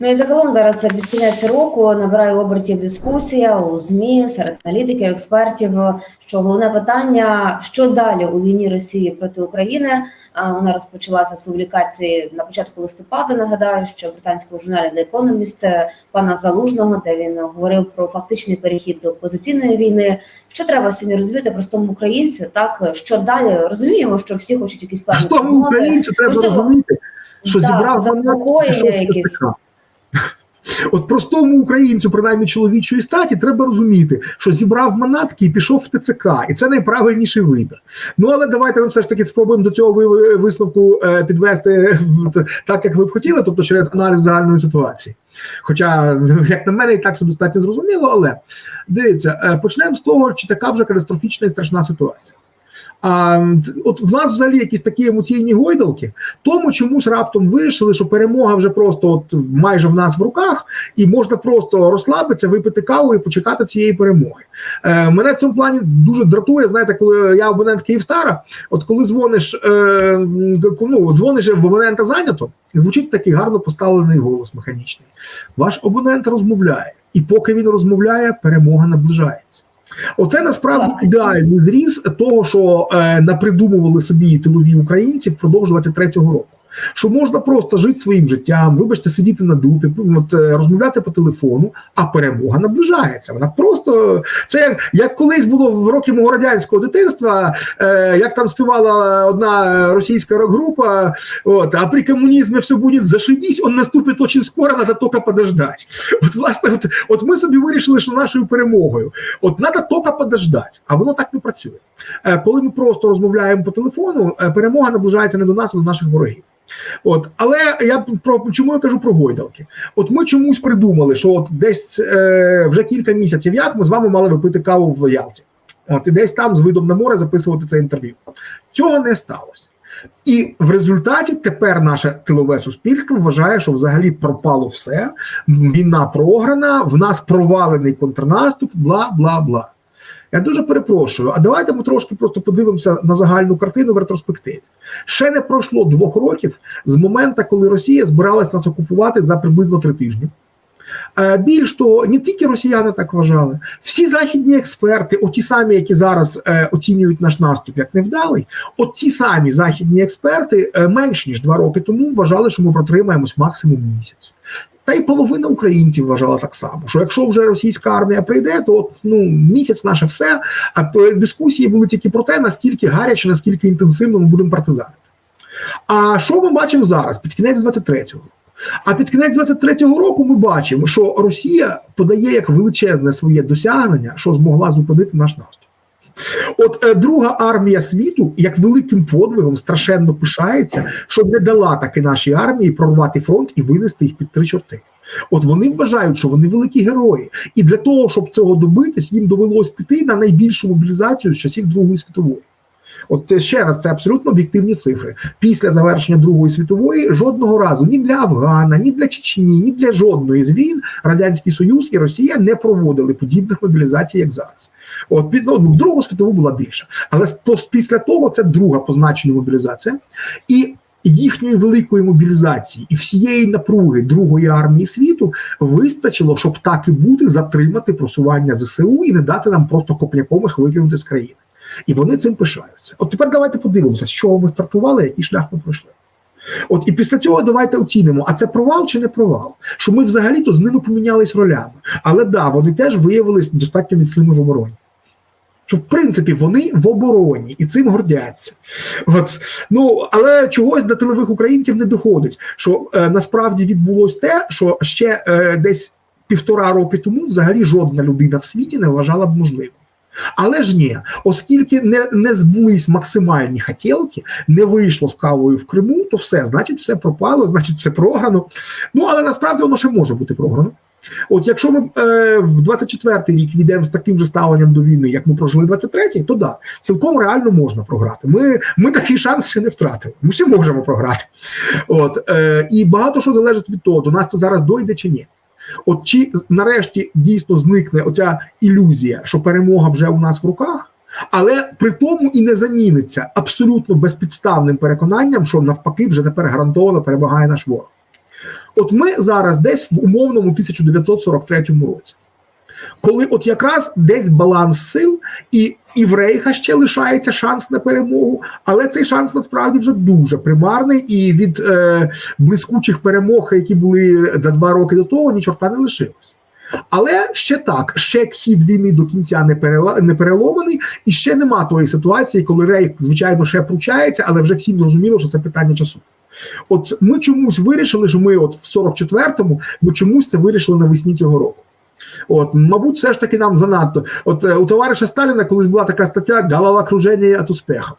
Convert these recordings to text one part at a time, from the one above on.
Ну і загалом зараз під кінець року набирає обертів дискусія у змі серед аналітиків, експертів. Що головне питання: що далі у війні Росії проти України? Вона розпочалася з публікації на початку листопада. Нагадаю, що в британському журналі The Economist пана Залужного, де він говорив про фактичний перехід до позиційної війни. Що треба сьогодні розуміти простому українцю? Так що далі розуміємо, що всі хочуть якісь певні Простому українцю треба розуміти, що зібрав заспокоєння якісь. От простому українцю, принаймні чоловічої статі, треба розуміти, що зібрав манатки і пішов в ТЦК, і це найправильніший вибір. Ну але давайте ми все ж таки спробуємо до цього ви- висновку е, підвести в- так, як ви б хотіли, тобто через аналіз загальної ситуації. Хоча, як на мене, і так все достатньо зрозуміло, але дивіться, е, почнемо з того, чи така вже катастрофічна і страшна ситуація. А от в нас взагалі якісь такі емоційні гойдалки, тому чомусь раптом вирішили, що перемога вже просто от майже в нас в руках, і можна просто розслабитися, випити каву і почекати цієї перемоги. Е, мене в цьому плані дуже дратує. Знаєте, коли я абонент Київстара, от коли дзвониш, е, ну, дзвониш в абонента зайнято, звучить такий гарно поставлений голос механічний. Ваш абонент розмовляє, і поки він розмовляє, перемога наближається. Оце насправді ідеальний зріз того, що е, напридумували собі тилові українці впродовж 23-го року. Що можна просто жити своїм життям, вибачте, сидіти на дупі, е, розмовляти по телефону, а перемога наближається. Вона просто це як, як колись було в роки мого радянського дитинства, е, як там співала одна російська рок-група, от, а при комунізмі все буде зашибісь, он наступить дуже скоро, треба тільки подождати. От, власне, от, от ми собі вирішили, що нашою перемогою От треба тільки подождати, а воно так не працює. Е, Коли ми просто розмовляємо по телефону, е, перемога наближається не до нас, а до наших ворогів. От, але я про чому я кажу про гойдалки? От ми чомусь придумали, що от десь е, вже кілька місяців, як ми з вами мали випити каву в Ялті, от і десь там з видом на море записувати це інтерв'ю. Цього не сталося. І в результаті тепер наше тилове суспільство вважає, що взагалі пропало все. Війна програна, в нас провалений контрнаступ, бла бла бла. Я дуже перепрошую. А давайте ми трошки просто подивимося на загальну картину в ретроспективі. Ще не пройшло двох років з моменту, коли Росія збиралась нас окупувати за приблизно три тижні. Е, Більш того, не тільки росіяни так вважали, всі західні експерти, оті самі, які зараз е, оцінюють наш наступ як невдалий, от ті самі західні експерти е, менш ніж два роки тому вважали, що ми протримаємось максимум місяць. Та й половина українців вважала так само, що якщо вже російська армія прийде, то от, ну місяць наше все. А дискусії були тільки про те, наскільки гаряче, наскільки інтенсивно ми будемо партизанити. А що ми бачимо зараз під кінець 23-го? А під кінець 23-го року ми бачимо, що Росія подає як величезне своє досягнення, що змогла зупинити наш наступ. От е, друга армія світу, як великим подвигом, страшенно пишається, що не дала таки нашій армії прорвати фронт і винести їх під три чорти. От вони вважають, що вони великі герої, і для того, щоб цього добитись, їм довелось піти на найбільшу мобілізацію з часів Другої світової. От ще раз, це абсолютно об'єктивні цифри. Після завершення Другої світової жодного разу ні для Афгана, ні для Чечні, ні для жодної з війн Радянський Союз і Росія не проводили подібних мобілізацій, як зараз. От під ну, в Другу світову була більша, але після того це друга по значенню мобілізація. І їхньої великої мобілізації і всієї напруги Другої армії світу вистачило, щоб так і бути, затримати просування ЗСУ і не дати нам просто копняком їх викинути з країни. І вони цим пишаються. От тепер давайте подивимося, з чого ми стартували, який шлях ми пройшли. От і після цього давайте оцінимо, а це провал чи не провал? Що ми взагалі-то з ними помінялись ролями. Але да, вони теж виявились достатньо міцними в обороні. Що в принципі вони в обороні і цим гордяться. От ну але чогось до тилових українців не доходить. Що е, насправді відбулось те, що ще е, десь півтора роки тому взагалі жодна людина в світі не вважала б можливим. Але ж ні, оскільки не, не збулись максимальні хотілки, не вийшло з кавою в Криму, то все, значить, все пропало, значить, все програно. Ну але насправді воно ще може бути програно. От якщо ми е, в 24-й рік йдемо з таким же ставленням до війни, як ми прожили 23-й, то да, цілком реально можна програти. Ми, ми такий шанс ще не втратили. Ми ще можемо програти. От е, і багато що залежить від того, до нас це зараз дойде чи ні. От чи нарешті дійсно зникне оця ілюзія, що перемога вже у нас в руках, але при тому і не заміниться абсолютно безпідставним переконанням, що навпаки вже тепер гарантовано перемагає наш ворог. От ми зараз десь в умовному 1943 році, коли от якраз десь баланс сил, і, і в Рейха ще лишається шанс на перемогу, але цей шанс насправді вже дуже примарний, і від е, блискучих перемог, які були за два роки до того, ні чорта не лишилось. Але ще так, ще хід війни до кінця не перела не переломаний, і ще нема тої ситуації, коли Рейх, звичайно, ще пручається, але вже всім зрозуміло, що це питання часу. От ми чомусь вирішили, що ми, от в 44-му, ми чомусь це вирішили навесні цього року. От, мабуть, все ж таки нам занадто. От е, у товариша Сталіна колись була така стаття «Голова круження від успіхів».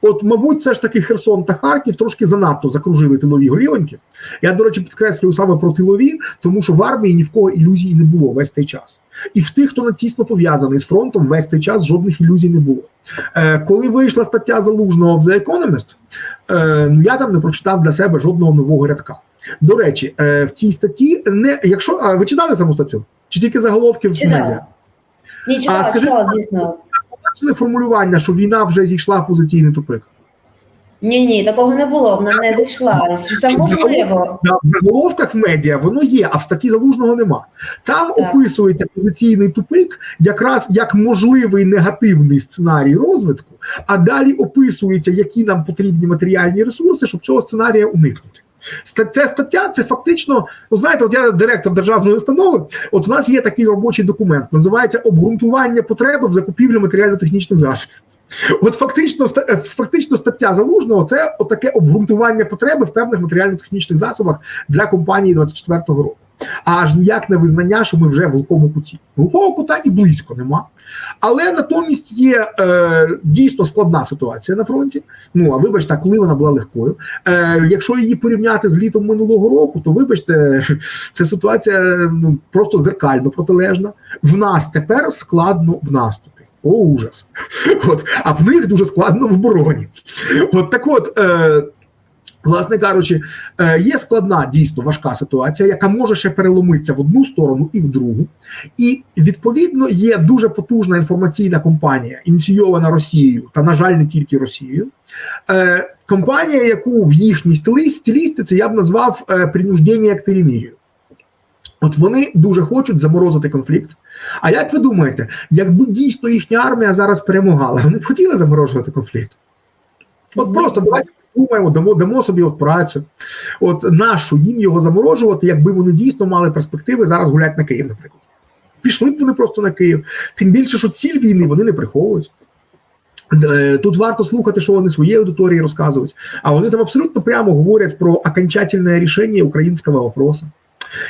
От, мабуть, все ж таки Херсон та Харків трошки занадто закружили тилові горілоньки. Я, до речі, підкреслюю саме про тилові, тому що в армії ні в кого ілюзій не було весь цей час. І в тих, хто тісно пов'язаний з фронтом, весь цей час жодних ілюзій не було. Е, коли вийшла стаття залужного в The Economist, е, ну я там не прочитав для себе жодного нового рядка. До речі, е, в цій статті не якщо а, ви читали саму статтю? Чи тільки заголовки в медіа? Ні, читала, скажи- читала, звісно. Бачили формулювання, що війна вже зійшла в позиційний тупик? Ні, ні, такого не було. Вона не зайшла. Що це можливо? В заголовках в медіа воно є, а в статті залужного нема. Там Так. описується позиційний тупик якраз як можливий негативний сценарій розвитку, а далі описується, які нам потрібні матеріальні ресурси, щоб цього сценарія уникнути. Ця стаття це фактично, ну знаєте, от я директор державної установи. От в нас є такий робочий документ, називається обґрунтування потреби в закупівлі матеріально-технічних засобів. От фактично, е, фактично стаття залужного це отаке обґрунтування потреби в певних матеріально-технічних засобах для компанії 24-го року. Аж ніяк не визнання, що ми вже в глухому куті. Глухого кута і близько нема. Але натомість є е, дійсно складна ситуація на фронті. Ну а вибачте, коли вона була легкою. Е, якщо її порівняти з літом минулого року, то вибачте, це ситуація ну, просто зеркально протилежна. В нас тепер складно в наступі. О, ужас. От, а в них дуже складно в обороні. От так от. Е, Власне кажучи, е, є складна дійсно важка ситуація, яка може ще переломитися в одну сторону і в другу. І відповідно є дуже потужна інформаційна компанія, ініційована Росією, та, на жаль, не тільки Росією. Е, компанія, яку в їхній стилі- стилістиці я б назвав е, принуждення к перемір'ю. От вони дуже хочуть заморозити конфлікт. А як ви думаєте, якби дійсно їхня армія зараз перемагала, вони б хотіли заморожувати конфлікт? От просто це- давайте думаємо, дамо, дамо собі от працю. От нашу їм його заморожувати, якби вони дійсно мали перспективи зараз гулять на Київ, наприклад. Пішли б вони просто на Київ. Тим більше, що ціль війни вони не приховують. Е, Тут варто слухати, що вони своїй аудиторії розказують. А вони там абсолютно прямо говорять про окончательне рішення українського вопроса.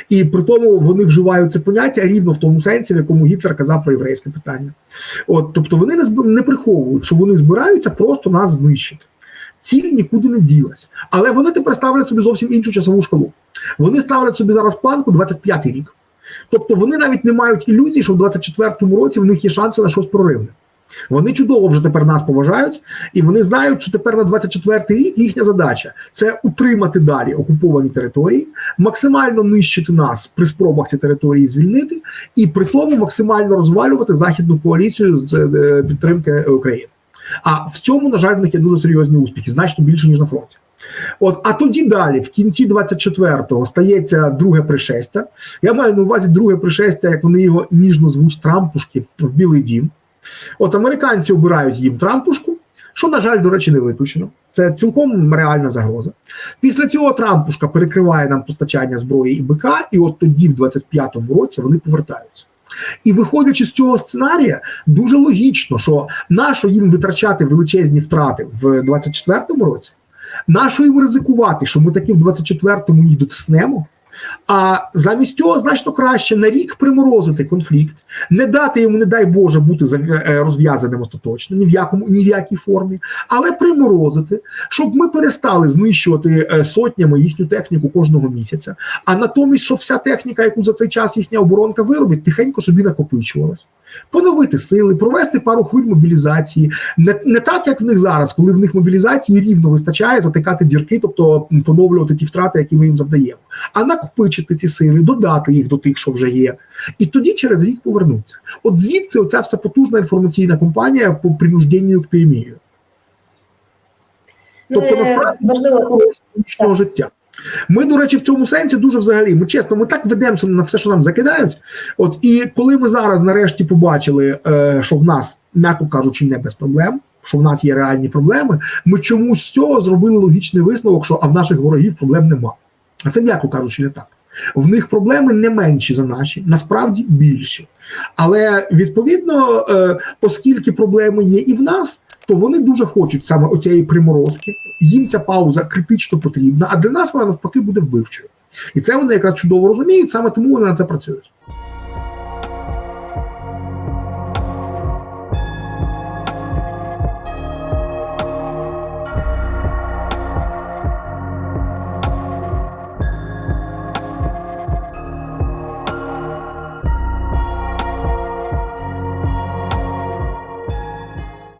І при тому вони вживають це поняття рівно в тому сенсі, в якому Гітлер казав про єврейське питання. От, тобто вони не приховують, що вони збираються просто нас знищити. Ціль нікуди не ділась. Але вони тепер ставлять собі зовсім іншу часову шкалу. Вони ставлять собі зараз планку 25-й рік. Тобто вони навіть не мають ілюзій, що в 24-му році в них є шанси на щось проривне. Вони чудово вже тепер нас поважають, і вони знають, що тепер на 24-й рік їхня задача це утримати далі окуповані території, максимально нищити нас при спробах ці території звільнити, і при тому максимально розвалювати західну коаліцію з е, підтримки України. А в цьому, на жаль, в них є дуже серйозні успіхи, значно більше ніж на фронті. От, а тоді далі, в кінці 24-го, стається друге пришестя. Я маю на увазі друге пришестя, як вони його ніжно звуть Трампушки в Білий Дім. От американці обирають їм Трампушку, що, на жаль, до речі, не виключено. Це цілком реальна загроза. Після цього Трампушка перекриває нам постачання зброї і БК, і от тоді, в 25-му році, вони повертаються. І виходячи з цього сценарія, дуже логічно, що нащо їм витрачати величезні втрати в 24-му році, нащо їм ризикувати, що ми таким в 24-му їх дотиснемо. А замість цього значно краще на рік приморозити конфлікт, не дати йому, не дай Боже, бути е, розв'язаним остаточно, ні в якому ні в якій формі, але приморозити, щоб ми перестали знищувати е, сотнями їхню техніку кожного місяця. А натомість, щоб вся техніка, яку за цей час їхня оборонка виробить, тихенько собі накопичувалась. Поновити сили, провести пару хвиль мобілізації, не, не так, як в них зараз, коли в них мобілізації рівно вистачає затикати дірки, тобто поновлювати ті втрати, які ми їм завдаємо, а накопичити ці сили, додати їх до тих, що вже є, і тоді через рік повернуться. От звідси оця вся потужна інформаційна кампанія по принужденню к перемір'ю. Ну, Тобто, е, насправді, важливо життя. Ми, до речі, в цьому сенсі дуже взагалі. Ми чесно, ми так ведемося на все, що нам закидають. От і коли ми зараз нарешті побачили, е, що в нас, м'яко кажучи, не без проблем, що в нас є реальні проблеми, ми чомусь з цього зробили логічний висновок, що а в наших ворогів проблем нема. А це м'яко кажучи, не так. В них проблеми не менші за наші, насправді більші. Але відповідно, е, оскільки проблеми є і в нас, то вони дуже хочуть саме оцієї приморозки. Їм ця пауза критично потрібна, а для нас вона навпаки буде вбивчою. І це вони якраз чудово розуміють, саме тому вони на це працюють.